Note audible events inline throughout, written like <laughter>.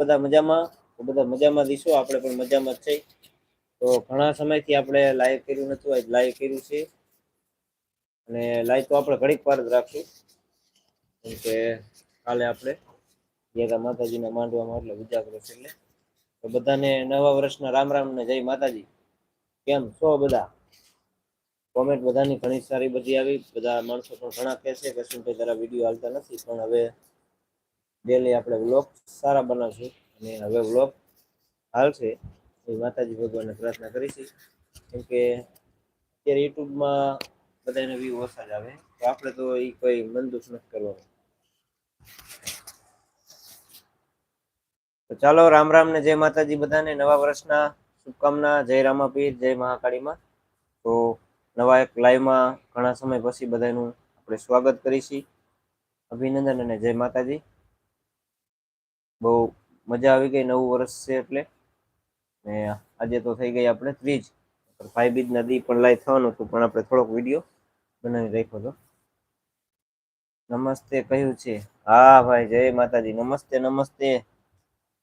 બધા મજામાં? બધા મજામાં દઈશું આપણે પણ મજામાં છે તો ઘણા સમયથી આપણે લાઈવ કર્યું નતું આજ લાઈવ કર્યું છે. અને લાઈવ તો આપણે ઘડીક વાર જ રાખશું. કેમ કે કાલે આપણે ગયા માતાજીના માંડવામાં, એટલે ઉજાગરો એટલે. તો બધાને નવા વર્ષના રામ રામ ને જય માતાજી. કેમ? છો બધા? કોમેન્ટ બધાની ઘણી સારી બધી આવી. બધા માણસો પણ ઘણા કહે છે કે શું તારા વીડિયો હાલતા નથી, પણ હવે ડેલી આપણે વ્લોગ સારા બનાવશું. અને હવે વ્લોગ હાલશે એ માતાજી ભગવાનને પ્રાર્થના કરીશું કેમ કે અત્યારે યુટ્યુબમાં બધાને વ્યૂ ઓછા જ આવે. તો આપણે તો એ કોઈ મંદુસ નથી કરવાનું. તો ચાલો રામ રામ ને જય માતાજી બધાને. નવા વર્ષના શુભકામના. જય રામાપીર, જય મહાકાળીમાં. તો નવા એક લાઈવમાં ઘણા સમય પછી બધાનું આપણે સ્વાગત કરીશી. અભિનંદન અને જય માતાજી. બહુ મજા આવી ગઈ નવું વર્ષ છે એટલે. ને આજે તો થઈ ગઈ આપણે ત્રીજ. ભાઈ બીજ નદી પણ લાઈ થવાનું હતું, પણ આપણે થોડોક વીડિયો બનાવી રાખ્યો હતો. નમસ્તે કહ્યું છે. હા ભાઈ, જય માતાજી. નમસ્તે નમસ્તે.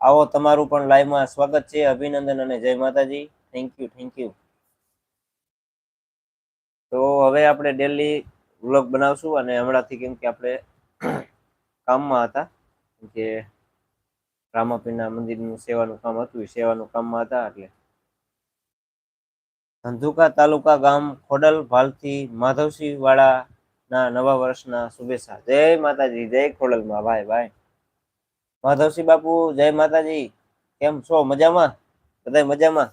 આવો તમારું પણ લાઈવમાં સ્વાગત છે, અભિનંદન અને જય માતાજી. થેન્ક યુ થેન્ક યુ તો હવે આપણે ડેલી વ્લોગ બનાવશું અને હમણાંથી કેમ કે આપણે કામમાં હતા. કે રામાપીરના મંદિરનું સેવાનું કામ હતું સેવાનું કામમાં હતા એટલે. ધંધુકા તાલુકા ગામ ખોડલ, ભાલથી માધવસિંહ વાળાના નવા વર્ષના શુભેચ્છા. જય માતાજી, જય ખોડલમાં. ભાઈ ભાઈ. માધવસિંહ બાપુ, જય માતાજી. કેમ છો? મજામાં? બધા મજામાં?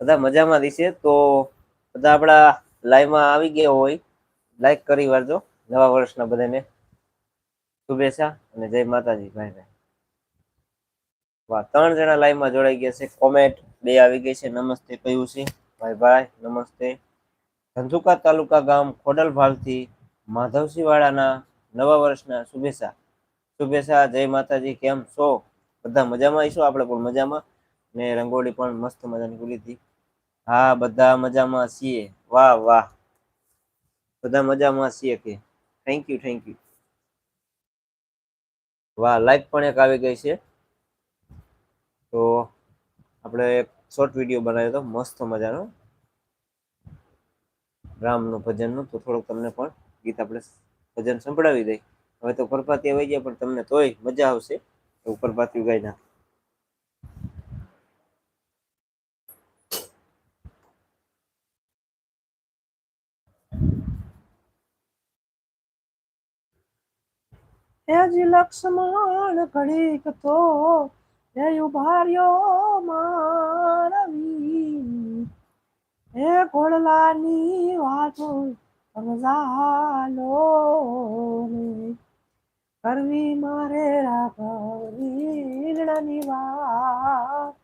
બધા મજામાં દિશે તો બધા આપણા લાઈવમાં આવી ગયા હોય. લાઈક કરી વાળજો. નવા વર્ષના બધાને. શુભેચ્છા અને જય માતાજી, ભાઈ ભાઈ. વાહ, ત્રણ જણા લાઈવમાં જોડાઈ ગયા છે. કોમેન્ટ બે આવી ગઈ છે. નમસ્તે કહ્યું છે? ભાઈ ભાઈ, નમસ્તે. ધંધુકા તાલુકા ગામ ખોડલભાલથી માધવસિંહ વાળાના નવા વર્ષના શુભેચ્છા. શુભેચ્છા, જય માતાજી, કેમ છો? બધા મજામાં આવીશું આપણે પણ મજામાં. ને રંગોળી પણ મસ્ત મજાની ખુલી હતી. હા, બધા મજામાં છીએ. વાહ વાહ. બધા મજામાં છીએ કે. થેન્ક યુ થેન્ક યુ વાહ લાઈક પણ એક આવી ગઈ છે. તો આપણે એક શોર્ટ વીડિયો બનાવ્યો હતો, મસ્ત મજાનો. રામનું ભજનનું, તો થોડુંક તમને પણ ગીત આપણે ભજન સંભળાવી દઈ હવે તો પરપાતી આવી ગયા, પણ તમને તોય મજા આવશે. એવું પરપાતી ગાઈ નાખ. હેજી લક્ષ્મણ ઘડીક તો એ ઉભાર્યો મારવી હે ઘોડલાની વાતો સમજાલો કરવી મારે રાઘવની વાત.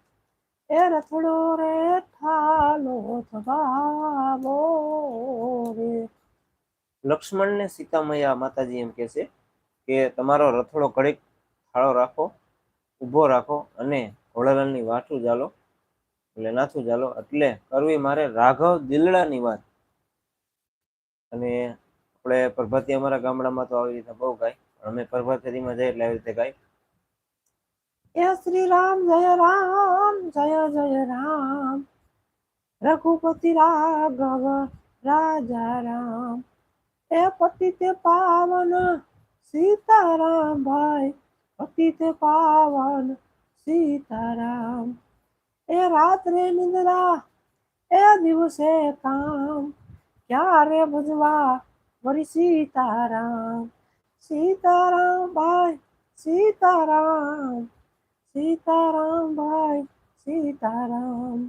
એ રથડો રે થાલો થવાવો રે લક્ષ્મણને સીતામૈયા માતાજી એમ કે છે કે તમારો રથોડો ઘડીક ખાળો રાખો, ઊભો રાખો અને ઘોડાલાલની વાઠું ચાલો, એટલે નાથું ચાલો. એટલે કરવી મારે રાઘવ દિલડાની વાત. અને આપણે પ્રભાતી અમારા ગામડામાં તો આવી રીતે બહુ ગાય અમે પ્રભાતીમાં જઈએ એટલે આવી રીતે ગાય. શ્રી રામ, જય રામ, જય જય રામ. રઘુપતિ રાઘવ, રાજા રામ. એ પતિત પાવન સીતારામ ભાઈ પતિત પાવન સીતારામ એ રાત્રે નિંદ્રા એ દિવસે કામ ક્યારે ભજવા વરી સીતારામ સીતારામ ભાઈ સીતારામ સીતારામ ભાઈ સીતારામ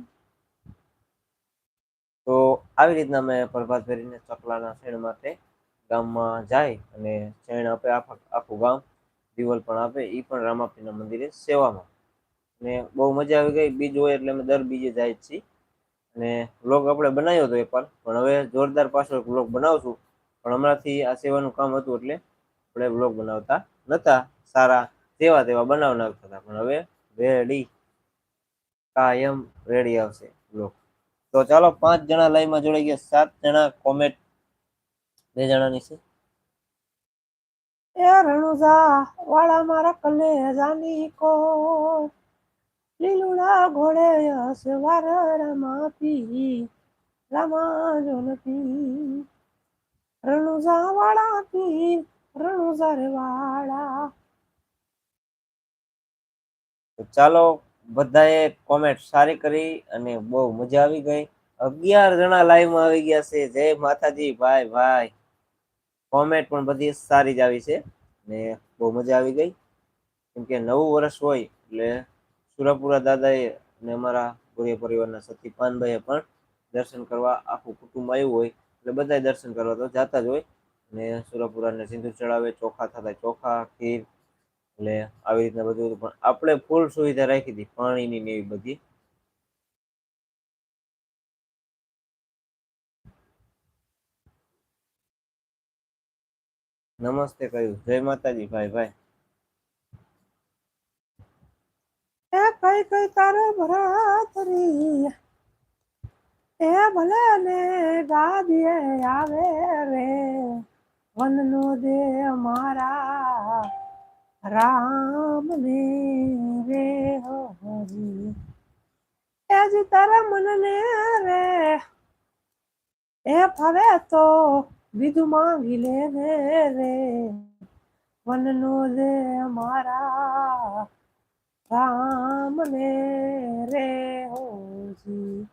તો આવી રીતના અમે પ્રભાત ફેરીને ચકલાના શેણ માટે ગામમાં જાય અને જૈન આપે આખા ગામ, દિવલ પણ આપે એ પણ રામાપીના મંદિરે સેવામાં. અને બહુ મજા આવી ગઈ. બીજ હોય એટલે અમે દર બીજે જાય છીએ. અને વ્લોગ આપણે બનાવ્યો હતો એકવાર પણ હવે જોરદાર પાછો એક વ્લોગ બનાવશું. પણ હમણાંથી આ સેવાનું કામ હતું એટલે આપણે વ્લોગ બનાવતા નહોતા સારા તેવા તેવા બનાવ નાખતા હતા. પણ હવે રેડી કાયમ રેડી આવશે વ્લોગ તો ચાલો પાંચ જણા લાઈવમાં જોડાઈ ગયા. સાત જણા કોમેન્ટ બે જણાની છે? એ રણુજા વાળા મારા કલેજાની કો લીલુડા ઘોડે અસવાર રમા પી રમા જોન પી રણુજા વાળા પી રણુજા રે વાળા. ચાલો બધાએ કોમેન્ટ સારી કરી અને બહુ મજા આવી ગઈ. અગિયાર જણા લાઈવમાં આવી ગયા છે. જય માતાજી ભાઈ ભાઈ. કોમેન્ટ પણ બધી સારી જ આવી છે. ને બહુ મજા આવી ગઈ. કેમ કે નવું વર્ષ હોય એટલે સુરાપુરા દાદાએ અને અમારા ગોરિયા પરિવારના સતી પાનભાઈએ પણ દર્શન કરવા આખું કુટુંબ આવ્યું હોય, એટલે બધાય દર્શન કરવા તો જાતા જ હોય. ને સુરાપુરાને સિંદૂર ચડાવે, ચોખા થતા ચોખા, ખીર, એટલે આવી રીતના બધું પણ આપણે ફૂલ સુવિધા રાખી હતી, પાણીની ને એવી બધી. નમસ્તે કહ્યું જય માતાજી. ભાઈ ભાઈ. એ ભાઈ, કઈ તારો ભરાતરી એ ભલે ને ગાદીએ આવે રે, વનનો દે મારા રામ ને રે હરી એ જ તારા મનને રે. એ ફરે તો બીજું માંગી લે ને રે, વનનો દે અમારા રામ ને રે હોજી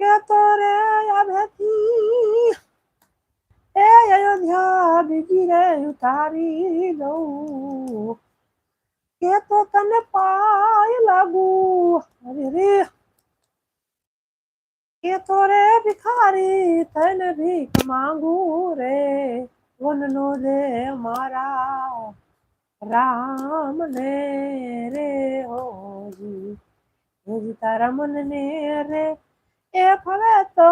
કે તો રે આવેથી એ અયોધ્યા બીજી રે ઉતારી દઉં. કે તો તને પાય લાગુ, અરે રે કે તોરે ભિખારી તને ભીખ માંગુ રે, વનનો દે મારા, રામ ને રે હોજી હોજી તારા મન ને રે, એ ફવે તો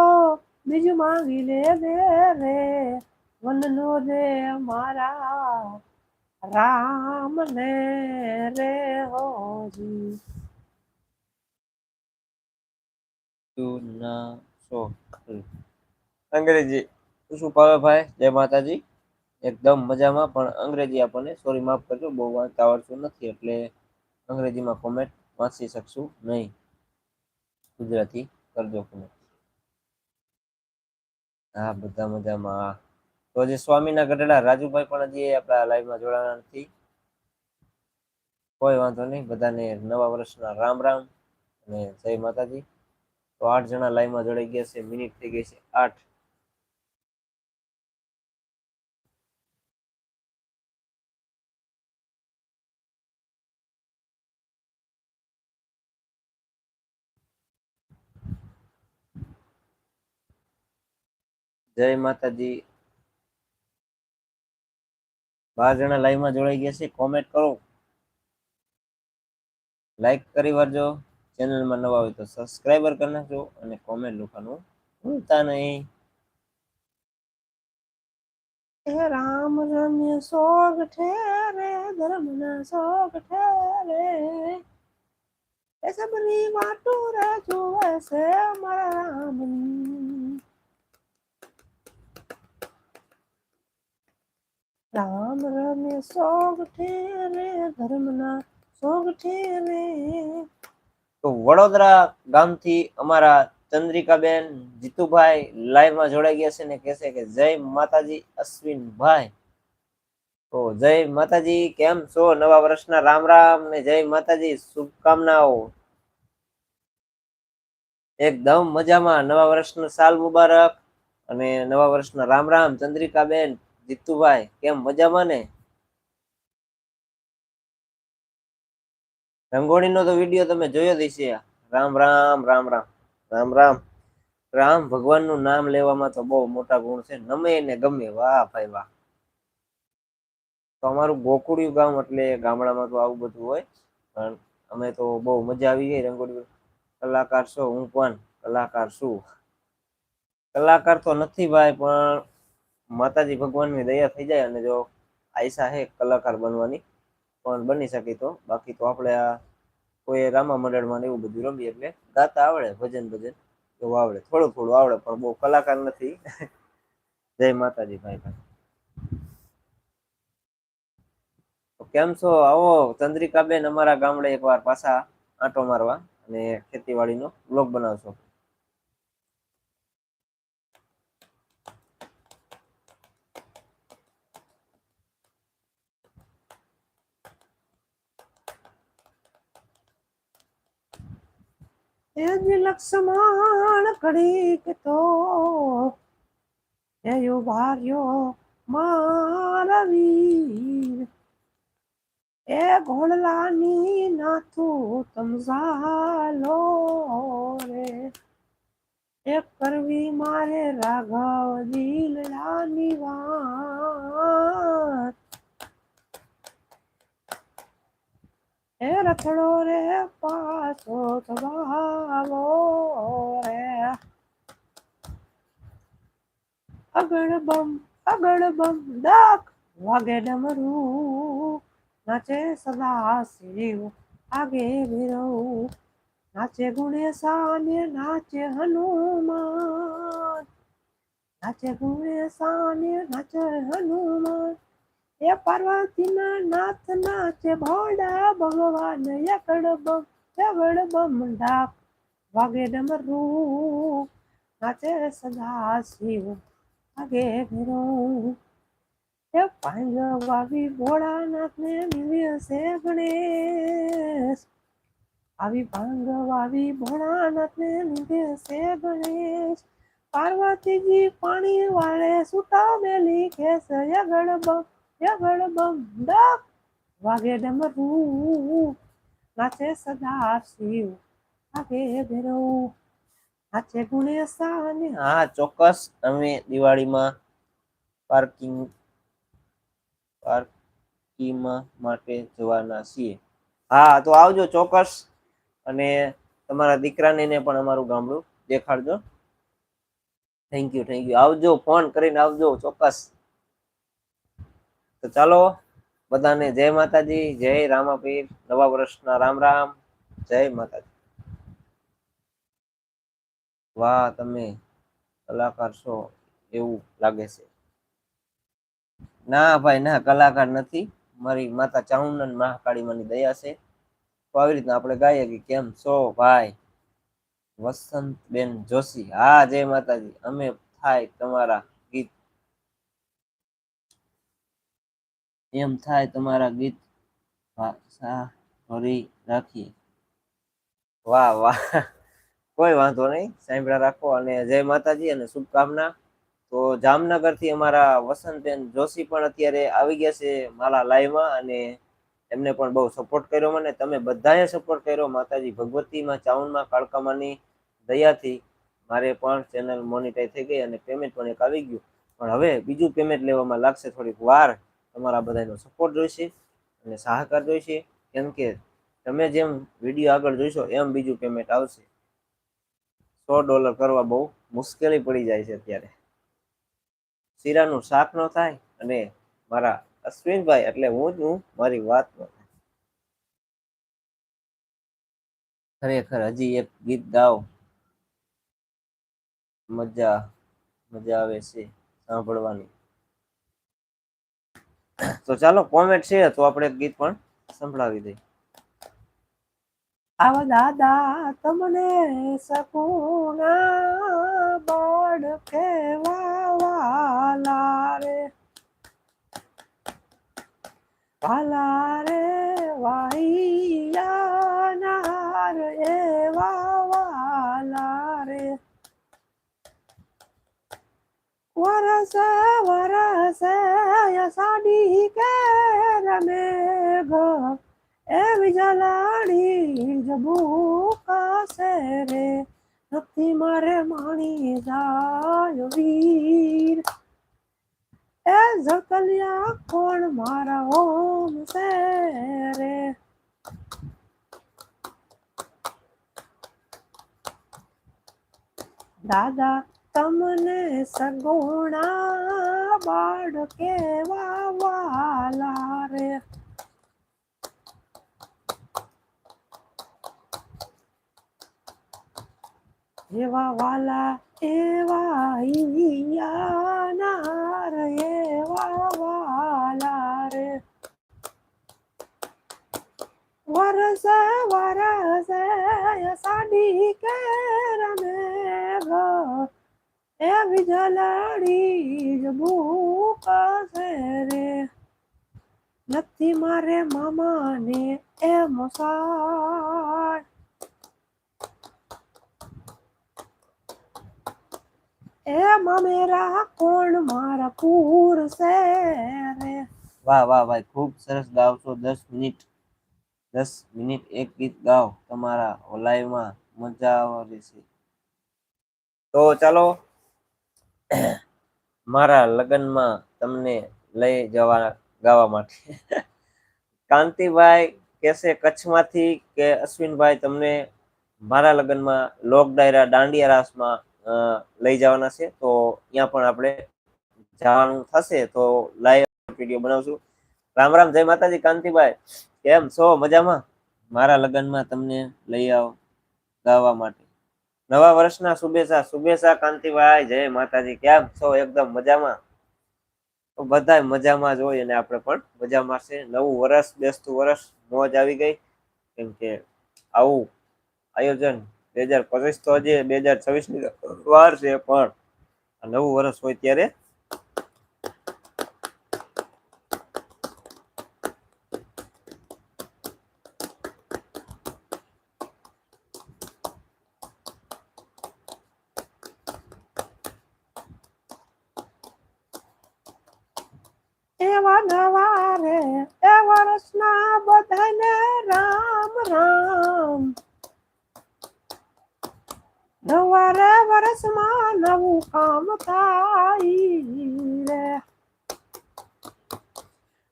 બીજું માંગી લે દે રે, વનનો દે મારા, રામ ને રે હોજી તું ના સો અંગ્રેજી. શું ભાવે જય માતાજી. એકદમ મજામાં, પણ અંગ્રેજી આપણને સોરી માફ કરજો, બહુ વાંચતા આવડતું નથી, એટલે અંગ્રેજીમાં કોમેન્ટ વાંચી શકશું નહીં. ગુજરાતી કરજો કોમેન્ટ હા, બધા મજામાં. તો જે સ્વામીના ગઢડા, રાજુભાઈ પણ હજી આપણા લાઈવમાં જોડાણા નથી. કોઈ વાંધો નહીં, બધાને નવા વર્ષના રામ રામ અને જય માતાજી. તો આઠ જણા લાઈવમાં જોડાઈ ગયા છે, મિનિટ થઈ ગઈ છે આઠ. જય માતાજી. બાર જણા લાઈવમાં જોડાઈ ગયા છે કોમેન્ટ કરો. લાઈક કરી વારજો. ચેનલમાં નવા હોય તો સબસ્ક્રાઈબર કરી નાખજો અને કોમેન્ટ લખવાનું ભૂલતા નહીં. રામ રમ્ય સોગ ઠેરે ધર્મ ના સોગ ઠેરે. એ સબની વાટો રે જુએ છે મારા રામની. રામ રમ્ય સોગ ઠેરે ધર્મ ના સોગ ઠેરે. તો વડોદરા ગામથી અમારા ચંદ્રિકાબેન જીતુભાઈ લાઈવમાં જોડાઈ ગયા છે ને કહેશે કે જય માતાજી અશ્વિનભાઈ. તો જય માતાજી, કેમ છો? નવા વર્ષના રામ રામ ને જય માતાજી, શુભકામનાઓ. એકદમ મજામાં. નવા વર્ષનો સાલ મુબારક અને નવા વર્ષના રામ રામ, ચંદ્રિકાબેન, જીતુભાઈ, કેમ મજામાં ને? રંગોળીનો તો વીડિયો તમે જોયો દેશે રામ રામ રામ રામ. રામ રામ. રામ ભગવાનનું નામ લેવામાં તો બહુ મોટા ગુણ છે. નમે ને ગમે. વાહ, ભાઈ, વાહ. તો અમારું ગોકુળિયું ગામ એટલે ગામડામાં તો આવું બધું હોય. પણ અમે તો બહુ મજા આવી ગઈ રંગોળી કલાકાર છો હું પણ કલાકાર છું. કલાકાર તો નથી ભાઈ, પણ માતાજી ભગવાનની દયા થઈ જાય અને જો આયસા હે કલાકાર બનવાની પણ બની શકે તો. બાકી તો આપણે આ કોઈ રામા મંડળમાં એવું બધું રમીએ એટલે ગાતા આવડે, ભજન ભજન એવું આવડે. થોડું થોડું આવડે, પણ બહુ કલાકાર નથી. <laughs> જય માતાજી ભાઈ ભાઈ. કેમ છો? આવો, ચંદ્રિકાબેન અમારા ગામડે એકવાર પાછા આંટો મારવા અને ખેતીવાડીનો બ્લોગ બનાવશો. એ જ લક્ષ્મણ ઘડીક તો એ ઉભાર્યો મારા વીર. એ ઘોડલાની નાથું તમઝાલો રે. એ કરવી મારે રાઘવ દિલડાની વાત. એ રથડો રે પાછો થવાવો રે અગળ બમ અગળ બમ ડાક વાગે ડમરું નાચે સદા શિવ આગે ભીરવ નાચે ગુણેશાને નાચે હનુમાન નાચે ગુણેશાને નાચે હનુમાન એ પાર્વતીના નાથ છે ભોળા ભગવાન યકડ બમ યગડ બમ ડાક વાગે ડમરું. નાચે સદા શિવ, વાગે ભીરો. એ પાંગ વાવી ભોળાનાથ ને દિવસે ગણેશ. આવી ભાંગ વાવી ભોળાનાથ ને દિવસે ગણેશ. પાર્વતીજી પાણી વાળે સુતા મેલી કેસ યગડ બમ યગડ વાગે ડમરું. નાચે સદા શિવ આગે ભેરો ગુણે સાને હા, ચોક્કસ અમે દિવાળીમાં પાર્કિંગ પાર્કિંગમાં માટે જવાના છીએ. હા, તો આવજો ચોક્કસ. અને તમારા દીકરાને પણ અમારું ગામડું દેખાડજો. થેન્ક યુ થેન્ક યુ આવજો ફોન કરીને આવજો ચોક્કસ. તો ચાલો, બધાને જય માતાજી, જય રામાપીર, નવા વર્ષના રામ રામ, જય માતાજી. વાહ, તમે કલાકાર છો એવું લાગે છે. ના ભાઈ, ના, કલાકાર નથી. મારી માતા ચામુંડન મહાકાળી માની દયા છે. તો આવી રીતના આપણે ગાઈએ કે કેમ છો ભાઈ? વસંતબેન જોશી. હા, જય માતાજી. અમે થાય તમારા ગીત એમ થાય તમારા ગીત ભાષા ભરી રાખીએ. વાહ વાહ. કોઈ વાંધો નહીં. સાંભળ્યા રાખો અને જય માતાજી અને શુભકામના. તો જામનગરથી અમારા વસંતબેન જોશી પણ અત્યારે આવી ગયા છે મારા લાઈવમાં અને એમને પણ બહુ સપોર્ટ કર્યો મને. તમે બધાએ સપોર્ટ કર્યો માતાજી ભગવતીમાં, ચાઉનમાં, કાળકામાની દયાથી. મારે પણ ચેનલ મોનિટાઈઝ થઈ ગઈ અને પેમેન્ટ પણ એક આવી ગયું. પણ હવે બીજું પેમેન્ટ લેવામાં લાગશે થોડીક વાર. તમારા બધાનો સપોર્ટ જોઈશે અને સહકાર જોઈશે. કેમ કે તમે જેમ વીડિયો આગળ જોઈશો એમ બીજું પેમેન્ટ આવશે. સો ડોલર કરવા બહુ મુશ્કેલી પડી જાય છે અત્યારે. શીરાનું શાક ન થાય અને મારા અશ્વિનભાઈ, એટલે હું જ હું, મારી વાત ન થાય. ખરેખર હજી એક ગીત ગાઓ. મજા મજા આવે છે સાંભળવાની. તો ચાલો કોમેન્ટ છે, તો આપણે ગીત પણ સંભળાવી દઈએ. આવા દાદા, તમને સકુના બાળ કેવા વાલા રે. વાલા રે વાહિયા નાર એવા વાલા રે વરસ વરસ સાડી કે રમે ઘ એવી જલાડી જબુ કાસે રે નથી મારે માણી જાય વીર એ ઝકલિયા કોણ મારા ઓમ સે દાદા તમને સગુણા બાળ કેવા વાલા રે. એવા વાલા, એવા ઈયા નાર એવા વાલા રે. વરસ વરસ, સાડી કે રમે ઘર. એ બીજા ભૂખ છે રે. નથી મારે મામાને એ મોસાળ એ મામેરા કોણ મારા પૂર છે વાહ વાહ, ભાઈ, ખૂબ સરસ ગાવ છો. દસ મિનિટ દસ મિનિટ એક ગીત ગાઓ. તમારા લાઈવમાં મજા આવે છે. તો ચાલો મારા લગ્નમાં તમને લઈ જવા ગાવા માટે. કાંતિભાઈ કેસે કચ્છમાંથી કે અશ્વિનભાઈ તમને મારા લગ્નમાં લોક ડાયરા દાંડિયા રાસમાં લઈ જવાના છે. તો ત્યાં પણ આપણે જવાનું થશે તો લાઈવ વીડિયો બનાવશું. રામ રામ, જય માતાજી, કાંતિભાઈ. કેમ છો? મજામાં? મારા લગ્નમાં તમને લઈ આવો, ગાવા માટે. નવા વર્ષના શુભેચ્છા. શુભેચ્છા, કાંતિભાઈ. જય માતાજી. કેમ છો? એકદમ મજામાં? બધા મજામાં જ હોય અને આપણે પણ મજામાં છે. નવું વર્ષ બેસતું વર્ષ, મોજ આવી ગઈ. કેમ કે આવું આયોજન બે હજાર પચીસ તો હજી બે હજાર છવ્વીસની વાર છે પણ નવું વર્ષ હોય ત્યારે એવા નવા રે એ વર્ષના બધાને રામ રામ. નવા રે વર્ષમાં નવું કામ થાય રે.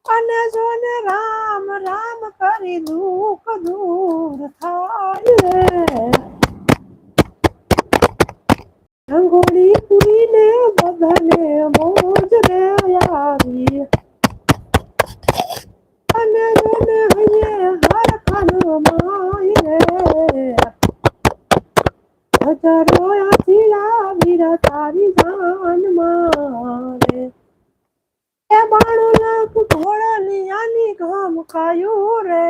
અને જોને રામ રામ કરી દુઃખ દૂર થાય રે. રંગોળી પૂરીને બધાને મોજ રે આવી અને જોને હૈયે હર ખાનો માય રે હજારો આથીલા વીર તારી જાન મારે એ બાણું લાખ ઘોડાની આની ગામ કાયું રે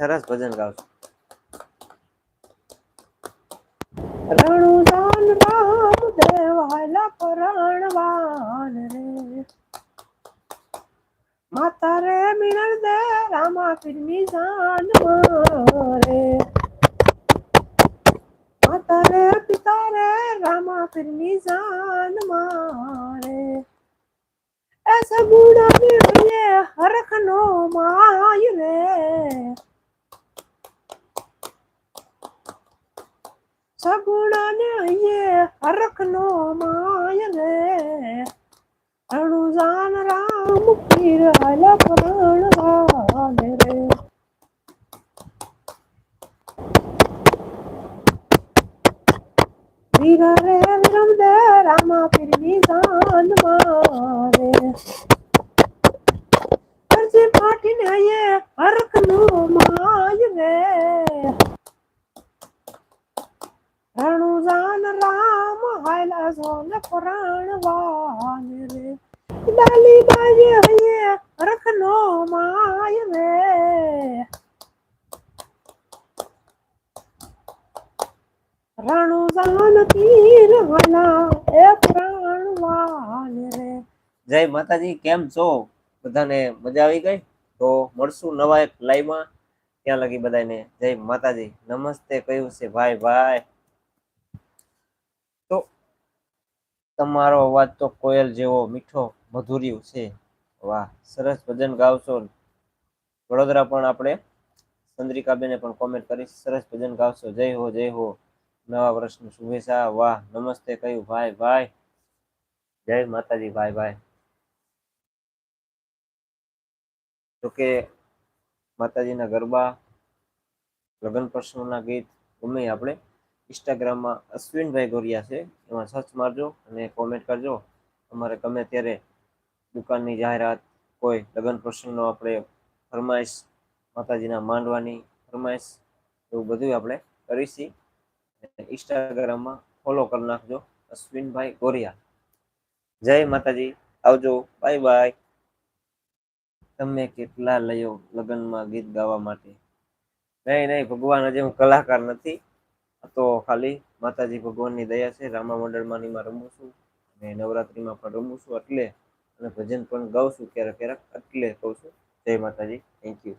સરસ ભજન ગાવ છો રણુ દાન રામ દેવાયલા પરણવાન રે માતા રે મિનળ દે રામા ફિરમી જાન મારે માતા રે પિતા રે રામા ફિરમી જાન મારે ऐसा बूढ़ा भी ये हरख नो माय रे સગુણા ને હરખનો માયને. અણુજાન રામ પીર હલ પ્રાણ રે. વીર રે વિરમ દે રામા પીર નિશાન મારે અરજી પાટીને ये હરખ નો માય રે રણુજાન રામ હાયલા સોન પ્રાણવાન રે ડાલી બાજે હૈયે રખનો માય રે. રણુજાન તીર હલા એ પ્રાણવાન રે. જય માતાજી, કેમ છો? બધાને મજા આવી ગઈ? તો મળશું નવા એક લાઈવમાં ત્યાં લગી બધાને જય માતાજી. નમસ્તે, કહ્યું છે, ભાઈ ભાઈ તો તમારો અવાજ તો કોયલ જેવો મીઠો મધુરી છે. વાહ, સરસ ભજન ગાવશો. વડોદરા પણ આપણે ચંદ્રિકાબેને પણ કોમેન્ટ કરી. સરસ ભજન ગાવશો. જય હો જય હો. નવા વર્ષની શુભેચ્છા. વાહ, નમસ્તે કહ્યું. ભાઈ ભાઈ. જય માતાજી, ભાઈ ભાઈ. જોકે માતાજીના ગરબા, લગ્ન પ્રસંગના ગીત ગમે આપણે ઇન્સ્ટાગ્રામમાં અશ્વિનભાઈ ગોરિયા છે. એમાં સર્ચ મારજો અને કોમેન્ટ કરજો. તમારે ગમે ત્યારે દુકાનની જાહેરાત, કોઈ લગ્ન પ્રસંગનો આપણે ફરમાઈશ, માતાજીના માંડવાની ફરમાઈશ, એવું બધું આપણે કરીશી. ઇન્સ્ટાગ્રામમાં ફોલો કરી નાખજો. અશ્વિનભાઈ ગોરિયા જય માતાજી. આવજો. બાય બાય તમે કેટલા લયો લગ્નમાં ગીત ગાવા માટે? નહીં નહીં, ભગવાન હજી હું કલાકાર નથી. તો ખાલી માતાજી ભગવાનની દયા છે, રામા મંડળમાં એમાં રમું છું અને નવરાત્રિમાં પણ રમું છું એટલે અને ભજન પણ ગાઉં છું ક્યારેક ક્યારેક એટલે કહું છું. જય માતાજી થેન્ક યુ